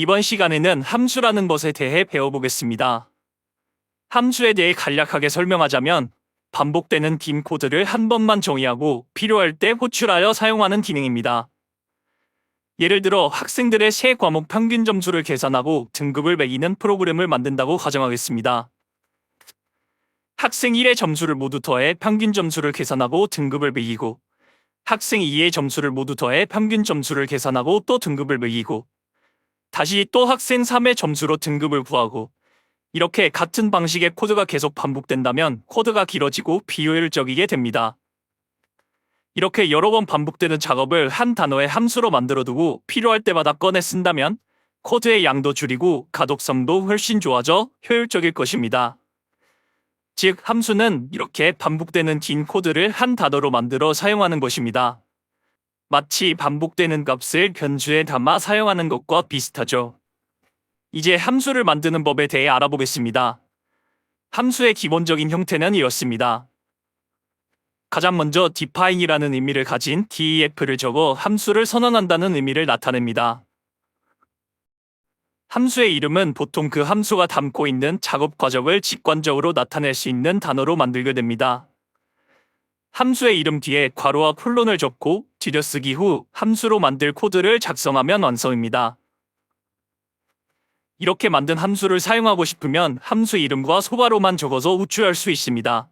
이번 시간에는 함수라는 것에 대해 배워보겠습니다. 함수에 대해 간략하게 설명하자면 반복되는 긴 코드를 한 번만 정의하고 필요할 때 호출하여 사용하는 기능입니다. 예를 들어 학생들의 세 과목 평균 점수를 계산하고 등급을 매기는 프로그램을 만든다고 가정하겠습니다. 학생 1의 점수를 모두 더해 평균 점수를 계산하고 등급을 매기고 학생 2의 점수를 모두 더해 평균 점수를 계산하고 또 등급을 매기고 다시 또 학생 3의 점수로 등급을 구하고 이렇게 같은 방식의 코드가 계속 반복된다면 코드가 길어지고 비효율적이게 됩니다. 이렇게 여러 번 반복되는 작업을 한 단어의 함수로 만들어두고 필요할 때마다 꺼내 쓴다면 코드의 양도 줄이고 가독성도 훨씬 좋아져 효율적일 것입니다. 즉, 함수는 이렇게 반복되는 긴 코드를 한 단어로 만들어 사용하는 것입니다. 마치 반복되는 값을 변수에 담아 사용하는 것과 비슷하죠. 이제 함수를 만드는 법에 대해 알아보겠습니다. 함수의 기본적인 형태는 이렇습니다. 가장 먼저 define이라는 의미를 가진 def를 적어 함수를 선언한다는 의미를 나타냅니다. 함수의 이름은 보통 그 함수가 담고 있는 작업 과정을 직관적으로 나타낼 수 있는 단어로 만들게 됩니다. 함수의 이름 뒤에 괄호와 콜론을 적고 줄여쓰기 후 함수로 만들 코드를 작성하면 완성입니다. 이렇게 만든 함수를 사용하고 싶으면 함수 이름과 소괄호만 적어서 호출할 수 있습니다.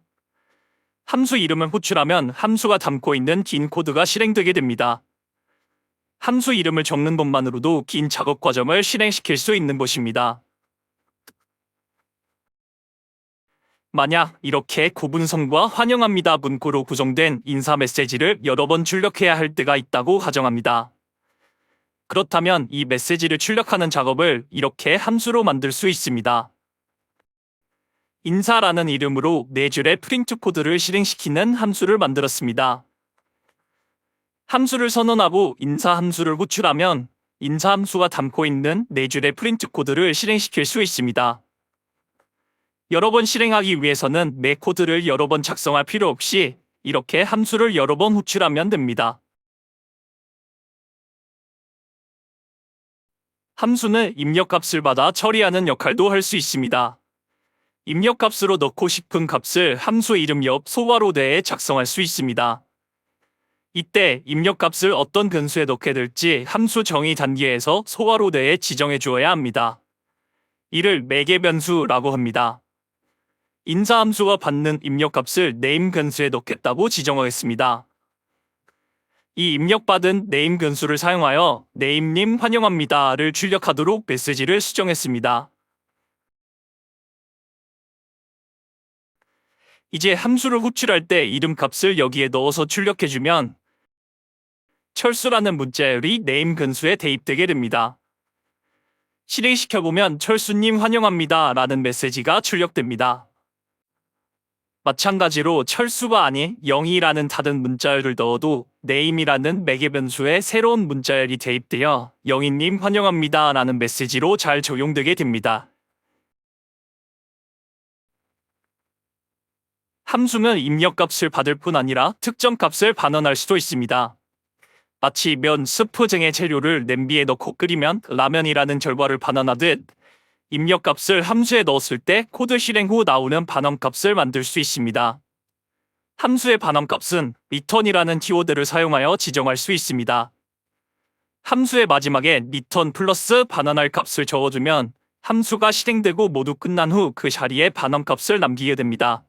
함수 이름을 호출하면 함수가 담고 있는 긴 코드가 실행되게 됩니다. 함수 이름을 적는 것만으로도 긴 작업 과정을 실행시킬 수 있는 것입니다. 만약 이렇게 구분성과 환영합니다 문구로 구성된 인사 메시지를 여러 번 출력해야 할 때가 있다고 가정합니다. 그렇다면 이 메시지를 출력하는 작업을 이렇게 함수로 만들 수 있습니다. 인사라는 이름으로 네 줄의 프린트 코드를 실행시키는 함수를 만들었습니다. 함수를 선언하고 인사 함수를 호출하면 인사 함수가 담고 있는 네 줄의 프린트 코드를 실행시킬 수 있습니다. 여러 번 실행하기 위해서는 매 코드를 여러 번 작성할 필요 없이 이렇게 함수를 여러 번 호출하면 됩니다. 함수는 입력값을 받아 처리하는 역할도 할 수 있습니다. 입력값으로 넣고 싶은 값을 함수 이름 옆 소괄호 대에 작성할 수 있습니다. 이때 입력값을 어떤 변수에 넣게 될지 함수 정의 단계에서 소괄호 대에 지정해 주어야 합니다. 이를 매개 변수라고 합니다. 인사 함수가 받는 입력값을 name 변수에 넣겠다고 지정하겠습니다. 이 입력받은 name 변수를 사용하여 name님 환영합니다를 출력하도록 메시지를 수정했습니다. 이제 함수를 호출할 때 이름 값을 여기에 넣어서 출력해주면 철수라는 문자열이 name 변수에 대입되게 됩니다. 실행시켜보면 철수님 환영합니다 라는 메시지가 출력됩니다. 마찬가지로 철수가 아닌 0이라는 다른 문자열을 넣어도 name이라는 매개 변수에 새로운 문자열이 대입되어 영희님 환영합니다 라는 메시지로 잘 적용되게 됩니다. 함수는 입력값을 받을 뿐 아니라 특정 값을 반환할 수도 있습니다. 마치 면, 스프 등의 재료를 냄비에 넣고 끓이면 라면이라는 결과를 반환하듯 입력값을 함수에 넣었을 때 코드 실행 후 나오는 반환값을 만들 수 있습니다. 함수의 반환값은 return이라는 키워드를 사용하여 지정할 수 있습니다. 함수의 마지막에 return 플러스 반환할 값을 적어주면 함수가 실행되고 모두 끝난 후 그 자리에 반환값을 남기게 됩니다.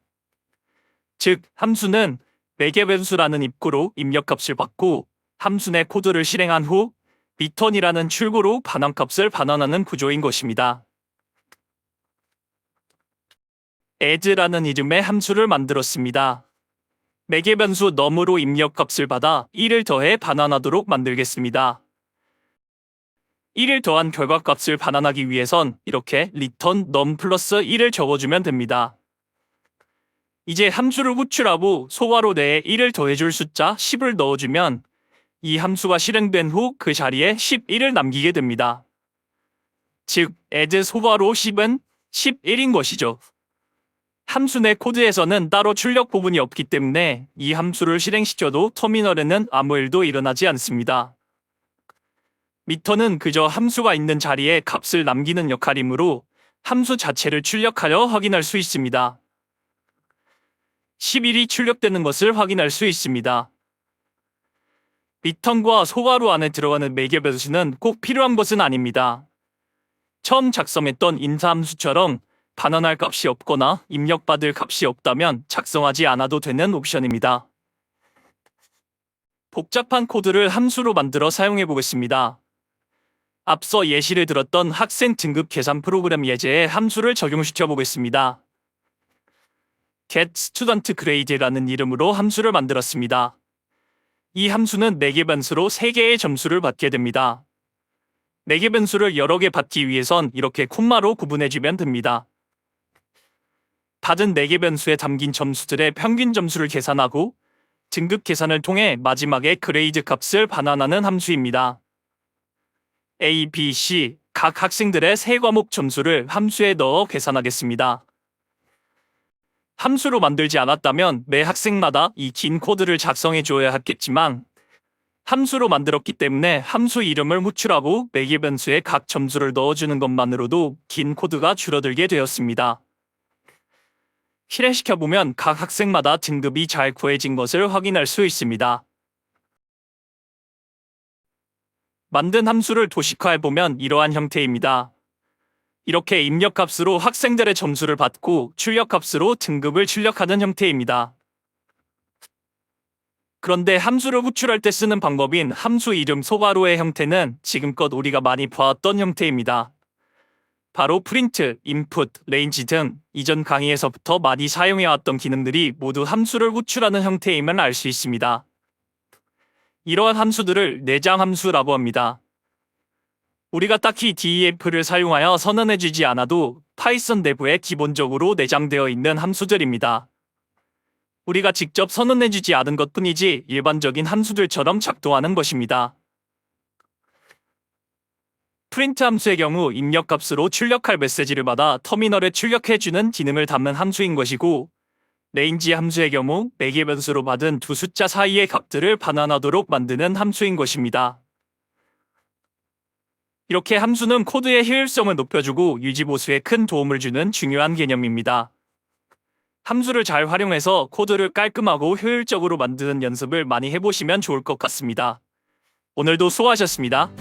즉, 함수는 매개 변수라는 입구로 입력값을 받고 함수 내 코드를 실행한 후 return이라는 출구로 반환값을 반환하는 구조인 것입니다. Add라는 이름의 함수를 만들었습니다. 매개 변수 num으로 입력값을 받아 1을 더해 반환하도록 만들겠습니다. 1을 더한 결과값을 반환하기 위해선 이렇게 return num 플러스 1을 적어주면 됩니다. 이제 함수를 호출하고 소괄호 내에 1을 더해줄 숫자 10을 넣어주면 이 함수가 실행된 후 그 자리에 11을 남기게 됩니다. 즉, add 소괄호 10은 11인 것이죠. 함수 내 코드에서는 따로 출력 부분이 없기 때문에 이 함수를 실행시켜도 터미널에는 아무 일도 일어나지 않습니다. 미터는 그저 함수가 있는 자리에 값을 남기는 역할이므로 함수 자체를 출력하여 확인할 수 있습니다. 11이 출력되는 것을 확인할 수 있습니다. 미턴과 소괄호 안에 들어가는 매개 변수는 꼭 필요한 것은 아닙니다. 처음 작성했던 인사함수처럼 반환할 값이 없거나 입력받을 값이 없다면 작성하지 않아도 되는 옵션입니다. 복잡한 코드를 함수로 만들어 사용해 보겠습니다. 앞서 예시를 들었던 학생 등급 계산 프로그램 예제에 함수를 적용시켜 보겠습니다. get student grade라는 이름으로 함수를 만들었습니다. 이 함수는 4개 변수로 3개의 점수를 받게 됩니다. 4개 변수를 여러 개 받기 위해선 이렇게 콤마로 구분해주면 됩니다. 받은 4개 변수에 담긴 점수들의 평균 점수를 계산하고 등급 계산을 통해 마지막에 그레이드 값을 반환하는 함수입니다. A, B, C 각 학생들의 세 과목 점수를 함수에 넣어 계산하겠습니다. 함수로 만들지 않았다면 매 학생마다 이 긴 코드를 작성해 줘야 했겠지만 함수로 만들었기 때문에 함수 이름을 호출하고 매개 변수에 각 점수를 넣어주는 것만으로도 긴 코드가 줄어들게 되었습니다. 실행시켜 보면 각 학생마다 등급이 잘 구해진 것을 확인할 수 있습니다. 만든 함수를 도식화해 보면 이러한 형태입니다. 이렇게 입력값으로 학생들의 점수를 받고 출력값으로 등급을 출력하는 형태입니다. 그런데 함수를 호출할 때 쓰는 방법인 함수 이름 소괄호의 형태는 지금껏 우리가 많이 보았던 형태입니다. 바로 프린트, 인풋, 레인지 등 이전 강의에서부터 많이 사용해왔던 기능들이 모두 함수를 호출하는 형태임을 알 수 있습니다. 이러한 함수들을 내장 함수라고 합니다. 우리가 딱히 DEF를 사용하여 선언해주지 않아도 파이썬 내부에 기본적으로 내장되어 있는 함수들입니다. 우리가 직접 선언해주지 않은 것 뿐이지 일반적인 함수들처럼 작동하는 것입니다. 프린트 함수의 경우 입력값으로 출력할 메시지를 받아 터미널에 출력해주는 기능을 담는 함수인 것이고 레인지 함수의 경우 매개 변수로 받은 두 숫자 사이의 값들을 반환하도록 만드는 함수인 것입니다. 이렇게 함수는 코드의 효율성을 높여주고 유지보수에 큰 도움을 주는 중요한 개념입니다. 함수를 잘 활용해서 코드를 깔끔하고 효율적으로 만드는 연습을 많이 해보시면 좋을 것 같습니다. 오늘도 수고하셨습니다.